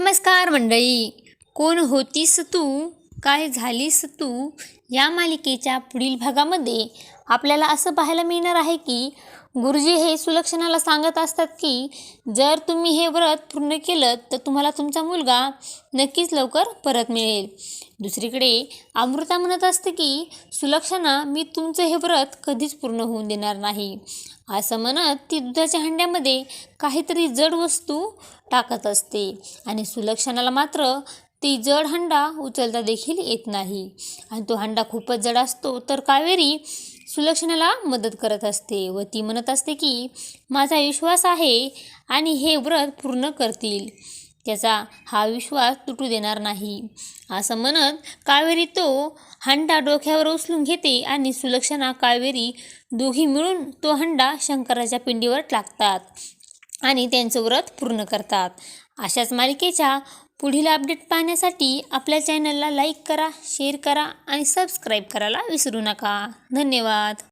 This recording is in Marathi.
नमस्कार मंडळी. कोण होतीस तू? काय झालीस तू? या मालिकेच्या पुढील भागामध्ये आपल्याला असं पाहायला मिळणार आहे की गुरुजी हे सुलक्षणाला सांगत असतात की जर तुम्ही हे व्रत पूर्ण केलं तर तुम्हाला तुमचा मुलगा नक्कीच लवकर परत मिळेल. दुसरीकडे अमृता म्हणत असते की सुलक्षणा मी तुमचं हे व्रत कधीच पूर्ण होऊन देणार नाही. असं म्हणत ती दुधाच्या हंड्यामध्ये काहीतरी जड वस्तू टाकत असते. आणि सुलक्षणाला मात्र ती जड हंडा उचलता देखील येत नाही. आणि तो हंडा खूपच जड असतो तर कावेरी सुलक्षणाला मदत करत असते व ती म्हणत असते की माझा विश्वास आहे आणि हे व्रत पूर्ण करतील. त्याचा हा विश्वास तुटू देणार नाही. असं म्हणत कावेरी तो हंडा डोक्यावर उचलून घेते आणि सुलक्षणा कावेरी दोघी मिळून तो हंडा शंकराच्या पिंडीवर टाकतात आणि त्यांचं व्रत पूर्ण करतात. अशाच मालिकेच्या पुढील अपडेट पाहण्यासाठी आपल्या चॅनलला लाईक करा शेअर करा आणि सबस्क्राईब करायला विसरू नका. धन्यवाद.